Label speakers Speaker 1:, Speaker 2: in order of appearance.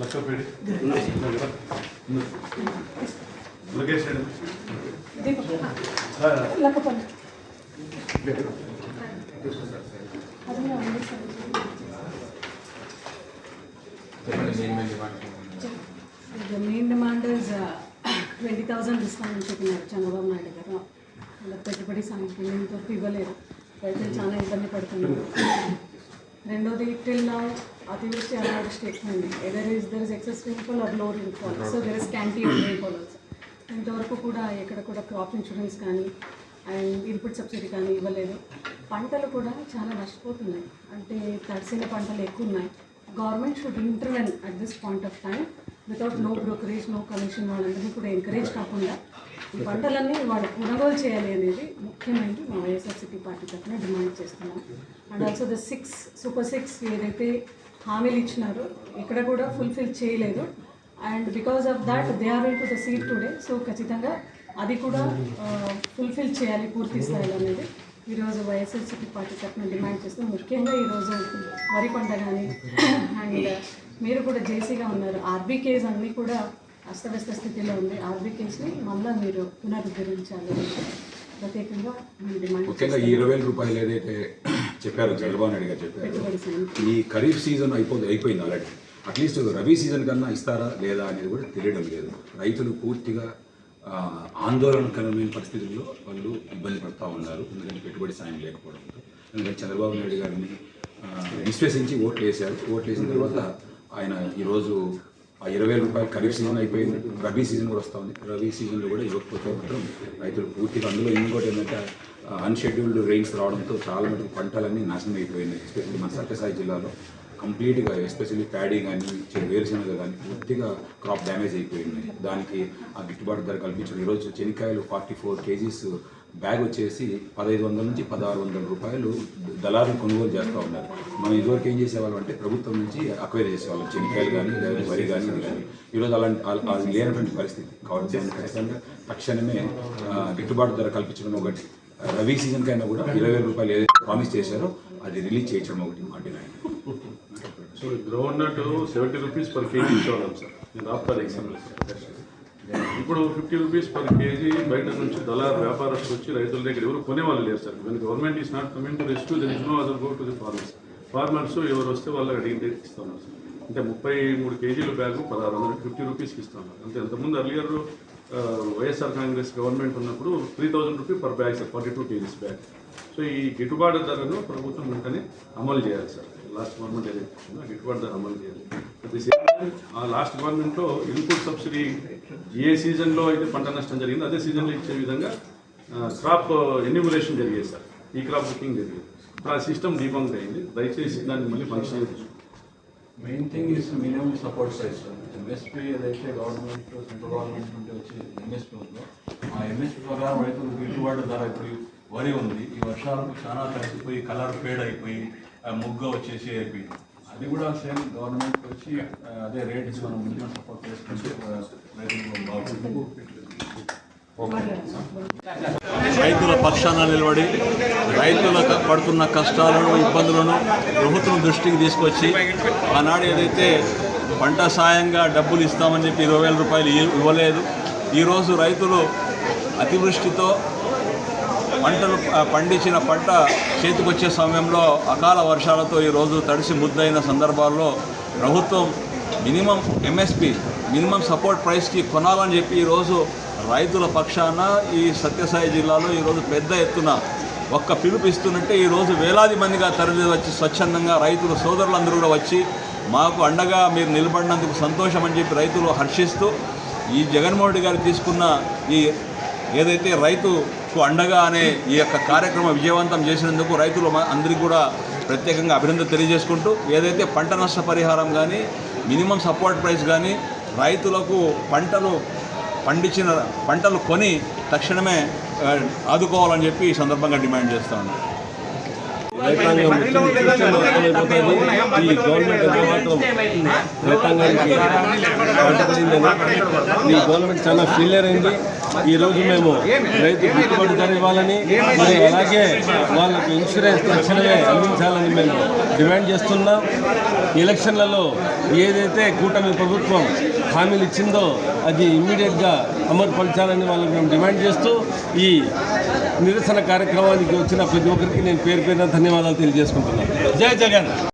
Speaker 1: లక్కపేడి Lokesh main
Speaker 2: The main demand twenty thousand ఇస్తామని చెప్పినారు చంద్రబాబు నాయుడు గారు. అలా పెట్టుబడి సాయంత్రం ఇంతవరకు ఇవ్వలేరు రైతులు చాలా ఇబ్బంది పడుతున్నారు. రెండోది టిల్ నా అతివృష్టి అనావృష్టి ఎక్కువైంది either is there is excess rainfall or low rainfall so there is scanty rainfall also ఇంతవరకు కూడా ఎక్కడ కూడా క్రాప్ ఇన్సూరెన్స్ కానీ అండ్ ఇన్పుట్ సబ్సిడీ కానీ ఇవ్వలేదు. పంటలు కూడా చాలా నష్టపోతున్నాయి. అంటే తడిసిన పంటలు ఎక్కువ ఉన్నాయి. Government should intervene at this point of time without no brokerage no commission వాళ్ళందరినీ కూడా ఎంకరేజ్ కాకుండా ఈ పంటలన్నీ వాళ్ళు కొనుగోలు చేయాలి అనేది ముఖ్యమైనది మా వైఎస్ఆర్సీపీ పార్టీ తరఫున డిమాండ్ చేస్తున్నాం. And also the six super six ఏదైతే హామీలు ఇచ్చినారో ఇక్కడ కూడా ఫుల్ఫిల్ చేయలేదు. And because of that they are to the seat today so ఖచ్చితంగా అది కూడా ఫుల్ఫిల్ చేయాలి పూర్తి స్థాయిలో అనేది ఈరోజు వైఎస్ఆర్సీపీ పార్టీ తరఫున డిమాండ్ చేస్తూ ముఖ్యంగా ఈరోజు వరి పంట కానీ అండ్ మీరు కూడా జేసీగా ఉన్నారు. ఆర్బీకేస్ అన్నీ కూడా అస్తవ్యస్త స్థితిలో ఉంది. ఆర్బీకేస్ని మళ్ళీ మీరు పునరుద్ధరించాలి. ప్రత్యేకంగా
Speaker 3: ముఖ్యంగా ఈ ఇరవై రూపాయలు ఏదైతే చెప్పారో చంద్రబాబు నాయుడు గారు చెప్పారు ఈ ఖరీఫ్ సీజన్ అయిపోయింది అయిపోయింది ఆల్రెడీ అట్లీస్ట్ రబీ సీజన్ కన్నా ఇస్తారా లేదా అనేది కూడా తెలియడం లేదు. రైతులు పూర్తిగా ఆందోళనకరమైన పరిస్థితుల్లో వాళ్ళు ఇబ్బంది పడుతూ ఉన్నారు. ఎందుకంటే పెట్టుబడి సాయం లేకపోవడంతో. ఎందుకంటే చంద్రబాబు నాయుడు గారిని విశ్వసించి ఓట్లు వేశారు ఓట్లు వేసిన తర్వాత ఆయన ఈరోజు ఆ ఇరవై వేల రూపాయలు ఖరీఫ్ సీజన్ అయిపోయింది. రబీ సీజన్ కూడా వస్తూ ఉంది రబీ సీజన్లో కూడా ఇవ్వకపోతే మాత్రం రైతులు పూర్తిగా అందులో ఇంకోటి ఏంటంటే అన్షెడ్యూల్డ్ రెయిన్స్ రావడంతో చాలా మటుకు పంటలన్నీ నాశనం అయిపోయినాయి ఎస్పెషల్లీ మన సత్యసాయి జిల్లాలో. కంప్లీట్గా ఎస్పెషల్లీ ప్యాడీ కానీ వేరుశనగ కానీ పూర్తిగా క్రాప్ డ్యామేజ్ అయిపోయింది. దానికి ఆ గిట్టుబాటు ధర కల్పించడం ఈరోజు చెనిక్కాయలు ఫార్టీ ఫోర్ కేజీస్ బ్యాగ్ వచ్చేసి పదహైదు వందల నుంచి పదహారు వందల రూపాయలు దళారులు కొనుగోలు చేస్తూ ఉన్నారు. మనం ఇదివరకు ఏం చేసేవాళ్ళం అంటే ప్రభుత్వం నుంచి అక్వైర్ చేసేవాళ్ళం. చెనిక్కాయలు కానీ లేదా వరి కానీ ఇది కానీ. ఈరోజు అలాంటి అది లేనటువంటి పరిస్థితి. కాబట్టి ఖచ్చితంగా తక్షణమే గిట్టుబాటు ధర కల్పించడం ఒకటి. రవి సీజన్ కైనా కూడా ఇరవై వేల రూపాయలు ఏదైతే ప్రామిస్ చేశారో అది రిలీజ్ చేయించడం ఒకటి మా
Speaker 1: demand. So ground seventy rupees per kg ఇచ్చేవాళ్ళం sir. నేను రాప్తారు ఎగ్జాంపుల్ ఇప్పుడు ఫిఫ్టీ రూపీస్ పర్ కేజీ బయట నుంచి దళారు వ్యాపారస్తులు వచ్చి రైతుల దగ్గర ఎవరు కొనేవాళ్ళు లేరు sir. When government is not coming to rescue there is no other go to the farmers farmers ఎవరు వస్తే వాళ్ళకి అడిగితే ఇస్తున్నారు సార్. అంటే ముప్పై మూడు కేజీల బ్యాగు పదహారు వందల ఫిఫ్టీ రూపీస్కి ఇస్తాను అంటే అంతకుముందు అర్లియర్ వైఎస్ఆర్ కాంగ్రెస్ గవర్నమెంట్ ఉన్నప్పుడు three thousand rupee per bag sir forty two kgs bag. So ఈ గిట్టుబాటు ధరను ప్రభుత్వం వెంటనే అమలు చేయాలి సార్. లాస్ట్ గవర్నమెంట్ ఏదైతే గిట్టుబాటు ధర అమలు చేయాలి. అట్ ది సేమ్ టైం ఆ లాస్ట్ గవర్నమెంట్లో ఇన్పుట్ సబ్సిడీ ఏ సీజన్లో అయితే పంట నష్టం జరిగిందో అదే సీజన్లో ఇచ్చే విధంగా క్రాప్ ఎన్యూమరేషన్ జరిగేది సార్. ఈ క్రాప్ బుకింగ్ జరిగేది. ఇప్పుడు ఆ సిస్టమ్ డీబంక్ అయింది. దయచేసి దాన్ని మళ్ళీ function
Speaker 4: main thing is minimum support size MSP ఏదైతే గవర్నమెంట్ సెంట్రల్ గవర్నమెంట్ నుండి వచ్చే ఎంఎస్పీ ఉందో ఆ ఎంఎస్పీ ప్రకారం రైతులకు గిట్టుబాటు ధర ఇప్పుడు వరి ఉంది. ఈ వర్షాలకు చాలా తగ్గిపోయి కలర్ ఫేడ్ అయిపోయి ముగ్గు వచ్చేసి అయిపోయింది అది కూడా సేమ్ గవర్నమెంట్ వచ్చి అదే రేట్ మనం మినిమం సపోర్ట్ చేసుకుంటే రైతుల పక్షాన నిలబడి రైతులకు పడుతున్న కష్టాలను ఇబ్బందులను ప్రభుత్వం దృష్టికి తీసుకొచ్చి ఆనాడు ఏదైతే పంట సాయంగా డబ్బులు ఇస్తామని చెప్పి ఇరవై వేల రూపాయలు ఇవ్వలేదు ఈరోజు రైతులు అతివృష్టితో పంటలు పండించిన పంట చేతికొచ్చే సమయంలో అకాల వర్షాలతో ఈరోజు తడిసి ముద్దైన సందర్భాల్లో ప్రభుత్వం మినిమం ఎంఎస్పి మినిమం సపోర్ట్ ప్రైస్కి కొనాలని చెప్పి ఈరోజు రైతుల పక్షాన ఈ సత్యసాయి జిల్లాలో ఈరోజు పెద్ద ఎత్తున ఒక్క పిలుపు ఇస్తున్నట్టే ఈరోజు వేలాది మందిగా తరలి వచ్చి స్వచ్ఛందంగా రైతుల సోదరులందరూ కూడా వచ్చి మాకు అండగా మీరు నిలబడినందుకు సంతోషం అని చెప్పి రైతులు హర్షిస్తూ ఈ జగన్మోహన్ రెడ్డి గారు తీసుకున్న ఈ ఏదైతే రైతు సో అండగా అనే ఈ యొక్క కార్యక్రమం విజయవంతం చేసినందుకు రైతులు అందరికీ కూడా ప్రత్యేకంగా అభినందన తెలియజేసుకుంటూ ఏదైతే పంట నష్ట పరిహారం కానీ మినిమం సపోర్ట్ ప్రైస్ కానీ రైతులకు పంటలు పండించిన పంటలు కొని తక్షణమే ఆదుకోవాలని చెప్పి ఈ సందర్భంగా డిమాండ్ చేస్తాను
Speaker 5: రైతాంగం ఈ గవర్నమెంట్ ఎంత మాత్రం రైతాంగానికి ఈ గవర్నమెంట్ చాలా ఫెయిలియర్ అయింది. ఈ రోజు మేము రైతు గిట్టుబాటు ధర ఇవ్వాలని మరి అలాగే వాళ్ళకు ఇన్సూరెన్స్ తక్షణమే అందించాలని మేము డిమాండ్ చేస్తున్నాం. ఎలక్షన్లలో ఏదైతే కూటమి ప్రభుత్వం హామీలు ఇచ్చిందో అది ఇమ్మీడియట్గా అమలుపరచాలని వాళ్ళకి మేము డిమాండ్ చేస్తూ ఈ నిరసన కార్యక్రమానికి వచ్చిన ప్రతి ఒక్కరికి నేను పేరు పేరున ధన్యవాదాలు తెలియజేసుకుంటున్నాను. జై జగన్.